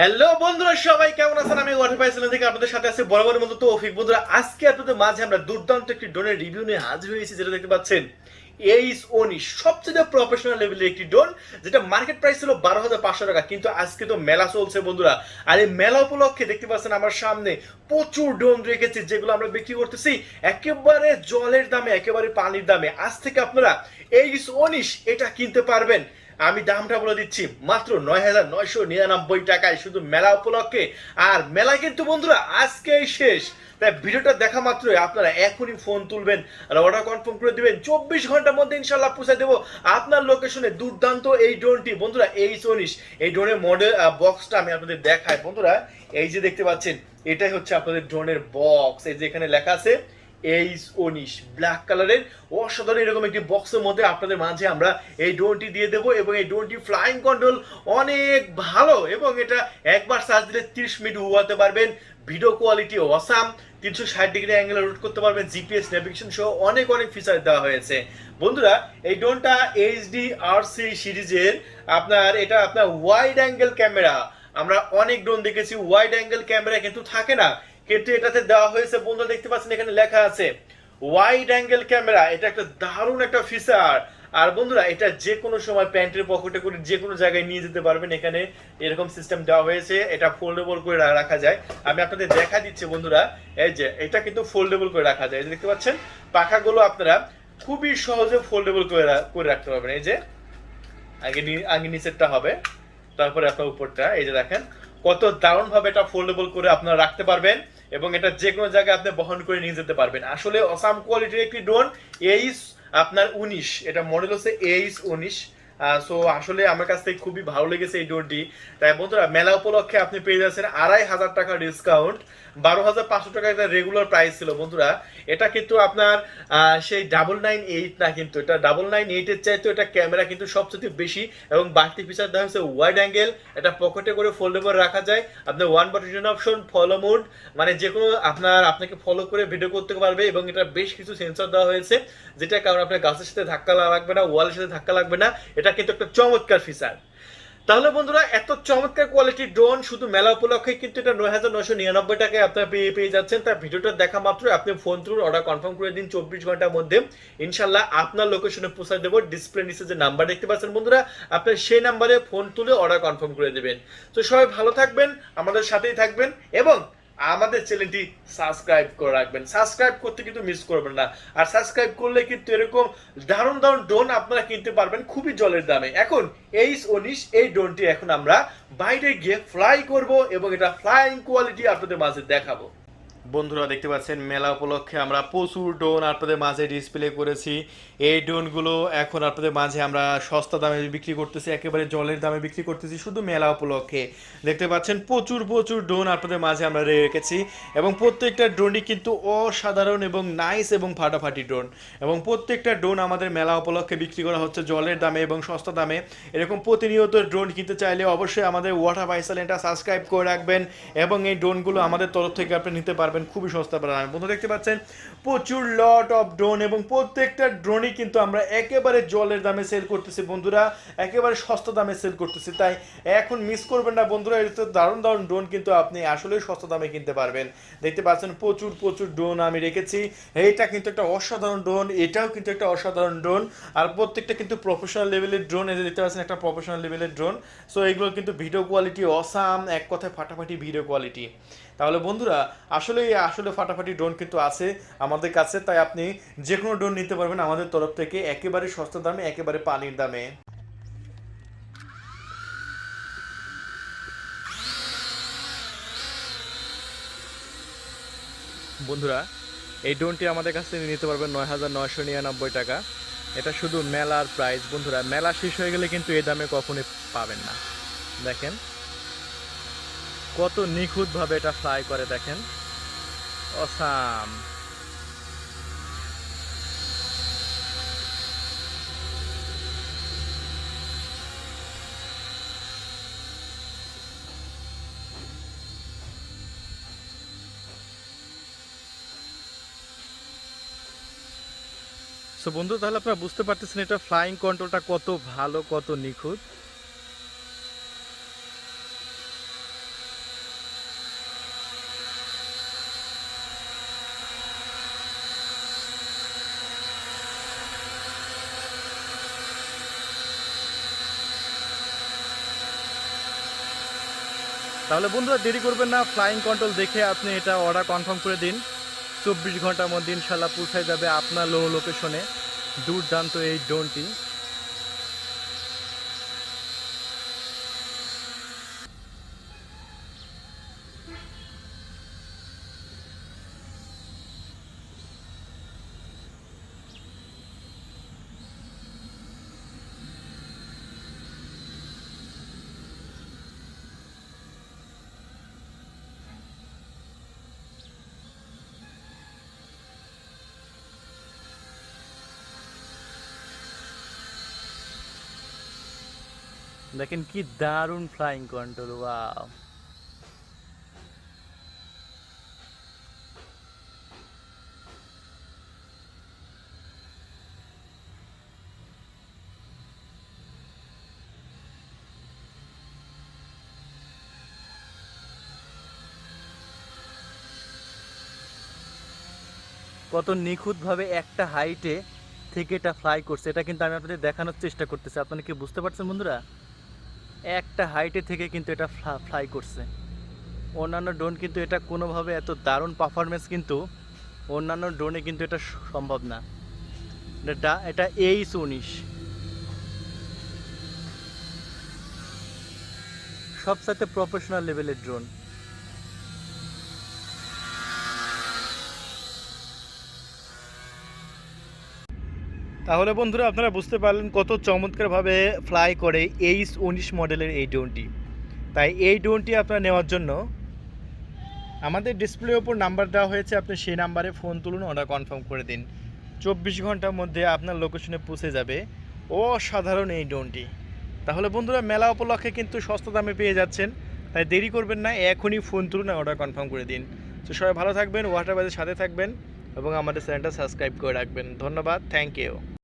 Hello বন্ধুরা, সবাই কেমন আছেন? আমি ওয়াটার পাইছিলাম থেকে আপনাদের সাথে আছে বরাবরের মতো তৌফিক। বন্ধুরা, আজকে আপনাদের মাঝে আমরা দুর্দান্ত একটি ড্রোনের রিভিউ নিয়ে হাজির হয়েছি, যেটা দেখতে পাচ্ছেন। এইস ওনি সবচেয়ে প্রফেশনাল লেভেলের একটি ড্রোন, যেটা মার্কেট প্রাইস ছিল বারো হাজার পাঁচশো টাকা, কিন্তু আজকে তো মেলা চলছে বন্ধুরা। আর এই মেলা উপলক্ষে দেখতে পাচ্ছেন আমার সামনে প্রচুর ড্রোন রেখেছি, যেগুলো আমরা বিক্রি করতেছি একেবারে জলের দামে, একেবারে পানির দামে। আজ থেকে আপনারা এইস ওনিশ এটা কিনতে পারবেন। আমি দামটা বলে দিচ্ছি, মাত্র নয় হাজার নয়শো নিরানব্বই টাকায় শুধু মেলা উপলক্ষে। আর মেলা কিন্তু বন্ধুরা, আজকেই শেষ। তাই ভিডিওটা দেখা মাত্রই, আপনারা এখনই ফোন তুলবেন আর অর্ডার কনফার্ম করে দিবেন। চব্বিশ ঘণ্টার মধ্যে ইনশাল্লাহ পৌঁছে দেবো আপনার লোকেশনে দুর্দান্ত এই ড্রোনটি বন্ধুরা, এই চল্লিশ, এই ড্রোনের মডেল বক্সটা আমি আপনাদের দেখাই। বন্ধুরা, এই যে দেখতে পাচ্ছেন, এটাই হচ্ছে আপনাদের ড্রোনের বক্স এই যে এখানে লেখা আছে এইচ উনিশ ব্ল্যাক কালারের অসাধারণ এরকম একটি বক্সের মধ্যে আপনাদের মাঝে আমরা এই ড্রোনটি দিয়ে দেবো এবং এই ড্রোনটি ফ্লাইং কন্ট্রোল অনেক ভালো এবং এটা একবার চার্জ দিলে তিরিশ মিনিট উড়াতে পারবেন। ভিডিও কোয়ালিটি অসাম তিনশো ষাট ডিগ্রি অ্যাঙ্গেলে রোড করতে পারবেন। জিপিএস নেভিগেশন সহ অনেক অনেক ফিচার দেওয়া হয়েছে। বন্ধুরা, এই ড্রোনটা এইচডি আর সি সিরিজের আপনার, এটা আপনার ওয়াইড অ্যাঙ্গেল ক্যামেরা আমরা অনেক ড্রোন দেখেছি ওয়াইড অ্যাঙ্গেল ক্যামেরা কিন্তু থাকে না। কিন্তু এটাতে দেওয়া হয়েছে। বন্ধুরা, দেখতে পাচ্ছেন এখানে লেখা আছে ওয়াইড অ্যাঙ্গেল ক্যামেরা এটা একটা দারুণ একটা ফিচার আর বন্ধুরা, এটা যে কোনো সময় প্যান্টের পকেটে করে যে কোনো জায়গায় নিয়ে যেতে পারবেন। এখানে এরকম সিস্টেম দেওয়া হয়েছে, এটা ফোল্ডেবল করে রাখা যায়। আমি আপনাদের দেখা দিচ্ছি বন্ধুরা, এই যে, এটা কিন্তু ফোল্ডেবল করে রাখা যায়। দেখতে পাচ্ছেন, পাখাগুলো আপনারা খুবই সহজে ফোল্ডেবল করে করে রাখতে পারবেন। এই যে, আগে আগে নিচেরটা হবে, তারপরে আপনার উপরটা, এই যে দেখেন, কত দারুণ ভাবে এটা ফোল্ডেবল করে আপনারা রাখতে পারবেন। এবং এটা যে কোনো জায়গায় আপনি বহন করে নিয়ে যেতে পারবেন। আসলে অসাম কোয়ালিটির একটি ড্রোন এইস আপনার উনিশ। এটা মডেল হচ্ছে এইস উনিশ। সো আসলে আমার কাছ থেকে খুবই ভালো লেগেছে এই ডোরটি তাই বন্ধুরা, মেলা উপলক্ষে আপনি পেয়ে যাচ্ছেন আড়াই হাজার টাকা ডিসকাউন্ট বারো হাজার পাঁচশো টাকা এটা রেগুলার প্রাইস ছিল, বন্ধুরা। এটা কিন্তু আপনার সেই ডাবল নাইন এইট না কিন্তু, এটা ডাবল নাইন এইটের চাইতে এটা ক্যামেরা কিন্তু সবচেয়ে বেশি এবং বাড়তি ফিচার দেওয়া হচ্ছে ওয়াইড অ্যাঙ্গেল এটা পকেটে করে ফোল্ডেবল রাখা যায়। আপনার one button option follow mode মানে যে কোনো আপনার, আপনাকে ফলো করে ভিডিও করতে পারবে এবং এটা বেশ কিছু সেন্সর দেওয়া হয়েছে যেটা কারণ আপনার গাছের সাথে ধাক্কা লাগবে না ওয়ালের সাথে ধাক্কা লাগবে না। এটা কিন্তু একটা চমৎকার ফিচার তাহলে বন্ধুরা, এত চমৎকার কোয়ালিটি ড্রোন শুধু মেলা উপলক্ষে কিন্তু এটা নয় হাজার নয়শো নিরানব্বই টাকায় আপনারা পেয়ে পেয়ে যাচ্ছেন। তার ভিডিওটা দেখা মাত্র আপনি ফোন থ্রু অর্ডার কনফার্ম করে দিন চব্বিশ ঘণ্টার মধ্যে। ইনশাল্লাহ আপনার লোকেশনে পৌঁছায় দেবো। ডিসপ্লে নিচে যে নাম্বার দেখতে পাচ্ছেন বন্ধুরা, আপনি সেই নাম্বারে ফোন তুলে অর্ডার কনফার্ম করে দেবেন। তো সবাই ভালো থাকবেন, আমাদের সাথেই থাকবেন এবং আমাদের চ্যানেলটি সাবস্ক্রাইব করে রাখবেন। সাবস্ক্রাইব করতে কিন্তু মিস করবেন না। আর সাবস্ক্রাইব করলে কিন্তু এরকম দারুণ দারুণ ড্রোন আপনারা কিনতে পারবেন খুবই জলের দামে। এখন এইচ উনিশ এই ড্রোনটি এখন আমরা বাইরে গিয়ে ফ্লাই করব এবং এটা ফ্লাইং কোয়ালিটি আপনাদের মাঝে দেখাবো। বন্ধুরা দেখতে পাচ্ছেন, মেলা উপলক্ষে আমরা প্রচুর ড্রোন আপনাদের মাঝে ডিসপ্লে করেছি। এই ড্রোনগুলো এখন আপনাদের মাঝে আমরা সস্তা দামে বিক্রি করতেছি, একেবারে জলের দামে বিক্রি করতেছি শুধু মেলা উপলক্ষে। দেখতে পাচ্ছেন, প্রচুর প্রচুর ড্রোন আপনাদের মাঝে আমরা রেখেছি এবং প্রত্যেকটা ড্রোনই কিন্তু অসাধারণ এবং নাইস এবং ফাটাফাটি ড্রোন। এবং প্রত্যেকটা ড্রোন আমাদের মেলা উপলক্ষে বিক্রি করা হচ্ছে জলের দামে এবং সস্তা দামে। এরকম প্রতিনিয়ত ড্রোন কিনতে চাইলে অবশ্যই আমাদের ওয়াটার বাইসালেনটা সাবস্ক্রাইব করে রাখবেন এবং এই ড্রোনগুলো আমাদের তরফ থেকে আপনি নিতে পারবেন। খুবই সস্তা দামে বন্ধু দেখতে পাচ্ছেন, প্রচুর লট অফ ড্রোন এবং প্রত্যেকটা ড্রোনই কিন্তু আমরা একেবারে জলের দামে সেল করতেছি বন্ধুরা, একেবারে সস্তা দামে সেল করতেছি। তাই এখন মিস করবেন না বন্ধুরা এটা দারুণ দারুণ ড্রোন কিন্তু আপনি আসলেই সস্তা দামে কিনতে পারবেন। দেখতে পাচ্ছেন, প্রচুর প্রচুর ড্রোন আমি রেখেছি। এইটা কিন্তু একটা অসাধারণ ড্রোন এটাও কিন্তু একটা অসাধারণ ড্রোন আর প্রত্যেকটা কিন্তু প্রফেশনাল লেভেলের ড্রোন যে দেখতে পাচ্ছেন, একটা প্রফেশনাল লেভেলের ড্রোন সো এগুলো কিন্তু ভিডিও কোয়ালিটি অসাম এক কথায় ফাটাফাটি ভিডিও কোয়ালিটি তাহলে বন্ধুরা, আসলে আসলে ফাটাফাটি ড্রোন কিন্তু আছে আমাদের কাছে, তাই আপনি যে কোনো ড্রোন নিতে পারবেন আমাদের তরফ থেকে একেবারে সস্তা দামে, একেবারে পানির দামে। বন্ধুরা, এই ড্রোনটি আমাদের কাছ থেকে নিতে পারবেন নয় হাজার নয়শো নিরানব্বই টাকা। এটা শুধু মেলার প্রাইস বন্ধুরা, মেলা শেষ হয়ে গেলে কিন্তু এই দামে কখনোই পাবেন না। দেখেন কত নিখুঁতভাবে এটা ফ্লাই করে দেখেন। অসাম। সো বন্ধু, তাহলে আপনারা বুঝতে পারতেছেন এটা ফ্লাইং কন্ট্রোলটা কত ভালো, কত নিখুঁত। তাহলে বন্ধুরা দেরি করবেন না ফ্লাইং কন্ট্রোল দেখে আপনি এটা অর্ডার কনফার্ম করে দিন। চব্বিশ ঘণ্টার মধ্যে ইনশাল্লাহ পৌঁছায় যাবে আপনার লো লোকেশনে দুর্দান্ত এই ড্রোনটি দেখেন কি দারুণ ফ্লাইং কন্ট্রোল ওয়াও কত নিখুঁতভাবে একটা হাইটে থেকে এটা ফ্লাই করছে, এটা কিন্তু আমি আপনাদের দেখানোর চেষ্টা করতেছি। আপনারা কি বুঝতে পারছেন, বন্ধুরা? একটা হাইটে থেকে কিন্তু এটা ফ্লাই করছে। অন্যান্য ড্রোন কিন্তু এটা কোনোভাবে এত দারুণ পারফরমেন্স কিন্তু অন্যান্য ড্রোনে কিন্তু এটা সম্ভব না। এটা এটা এইচ উনিশ। সবসাথে প্রফেশনাল লেভেলের ড্রোন তাহলে বন্ধুরা আপনারা বুঝতে পারলেন কত চমৎকারভাবে ফ্লাই করে এইচ উনিশ মডেলের এই ড্রোনটি তাই এই ড্রোনটি আপনারা নেওয়ার জন্য আমাদের ডিসপ্লের ওপর নাম্বার দেওয়া হয়েছে, আপনি সেই নাম্বারে ফোন তুলুন অর্ডার কনফার্ম করে দিন। চব্বিশ ঘণ্টার মধ্যে আপনার লোকেশনে পৌঁছে যাবে অসাধারণ এই ড্রোনটি তাহলে বন্ধুরা মেলা উপলক্ষে কিন্তু সস্তা দামে পেয়ে যাচ্ছেন, তাই দেরি করবেন না, এখনই ফোন তুলুন অর্ডার কনফার্ম করে দিন। তো সবাই ভালো থাকবেন ওয়াটার ওয়াটারবাজের সাথে থাকবেন এবং আমাদের চ্যানেলটা সাবস্ক্রাইব করে রাখবেন। ধন্যবাদ থ্যাংক ইউ